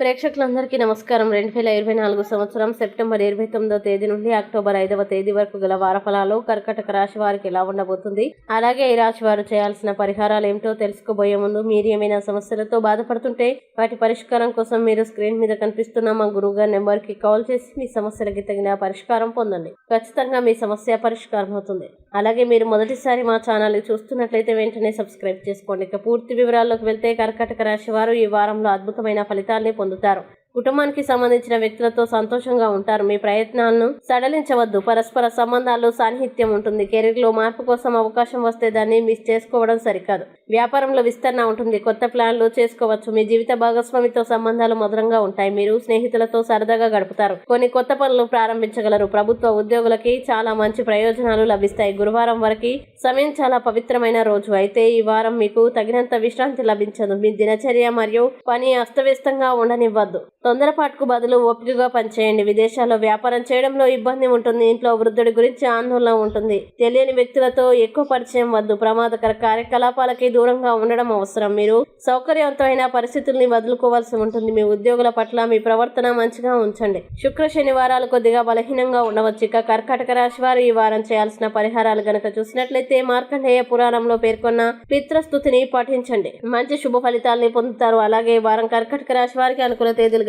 ప్రేక్షకులందరికీ నమస్కారం. రెండు వేల ఇరవై నాలుగు సంవత్సరం సెప్టెంబర్ ఇరవై తొమ్మిదో తేదీ నుండి అక్టోబర్ ఐదవ తేదీ వరకు గల వారఫలాలు కర్కటక రాశి వారికి ఎలా ఉండబోతుంది? అలాగే ఈ రాశి వారు చేయాల్సిన పరిహారాలు ఏమిటో తెలుసుకోబోయే ముందు మీరు ఏమైనా సమస్యలతో బాధపడుతుంటే వాటి పరిష్కారం కోసం మీరు స్క్రీన్ మీద కనిపిస్తున్న మా గురువు గారి నెంబర్కి కాల్ చేసి మీ సమస్యలకి తగిన పరిష్కారం పొందండి. ఖచ్చితంగా మీ సమస్య పరిష్కారం అవుతుంది. అలాగే మీరు మొదటిసారి మా ఛానల్ చూస్తున్నట్లయితే వెంటనే సబ్స్క్రైబ్ చేసుకోండి. ఇక పూర్తి వివరాల్లోకి వెళ్తే కర్కటక రాశి వారు ఈ వారంలో అద్భుతమైన ఫలితాల్ని పొందుతారు కుటుంబానికి సంబంధించిన వ్యక్తులతో సంతోషంగా ఉంటారు. మీ ప్రయత్నాలను సడలించవద్దు. పరస్పర సంబంధాల్లో సాన్నిహిత్యం ఉంటుంది. కెరీర్లో మార్పు కోసం అవకాశం వస్తే దాన్ని మిస్ చేసుకోవడం సరికాదు. వ్యాపారంలో విస్తరణ ఉంటుంది. కొత్త ప్లాన్లు చేసుకోవచ్చు. మీ జీవిత భాగస్వామితో సంబంధాలు మధురంగా ఉంటాయి. మీరు స్నేహితులతో సరదాగా గడుపుతారు. కొన్ని కొత్త పనులు ప్రారంభించగలరు. ప్రభుత్వ ఉద్యోగులకి చాలా మంచి ప్రయోజనాలు లభిస్తాయి. గురువారం వరకు సమయం చాలా పవిత్రమైన రోజు. అయితే ఈ వారం మీకు తగినంత విశ్రాంతి లభించదు. మీ దినచర్య మరియు పని అస్తవ్యస్తంగా ఉండనివ్వద్దు. తొందరపాటుకు బదులు ఓపికగా పనిచేయండి. విదేశాల్లో వ్యాపారం చేయడంలో ఇబ్బంది ఉంటుంది. ఇంట్లో వృద్ధుడి గురించి ఆందోళన ఉంటుంది. తెలియని వ్యక్తులతో ఎక్కువ పరిచయం వద్దు. ప్రమాదకర కార్యకలాపాలకి దూరంగా ఉండడం అవసరం. మీరు సౌకర్యవంతమైన పరిస్థితుల్ని వదులుకోవాల్సి ఉంటుంది. మీ ఉద్యోగుల పట్ల మీ ప్రవర్తన మంచిగా ఉంచండి. శుక్ర శనివారాలు కొద్దిగా బలహీనంగా ఉండవచ్చు. ఇక కర్కాటక రాశి వారు ఈ వారం చేయాల్సిన పరిహారాలు గనక చూసినట్లయితే మార్కండేయ పురాణంలో పేర్కొన్న పిత్రస్థుతిని పాటించండి. మంచి శుభ ఫలితాల్ని పొందుతారు. అలాగే ఈ వారం కర్కాటక రాశి వారికి అనుకూల తేదీలు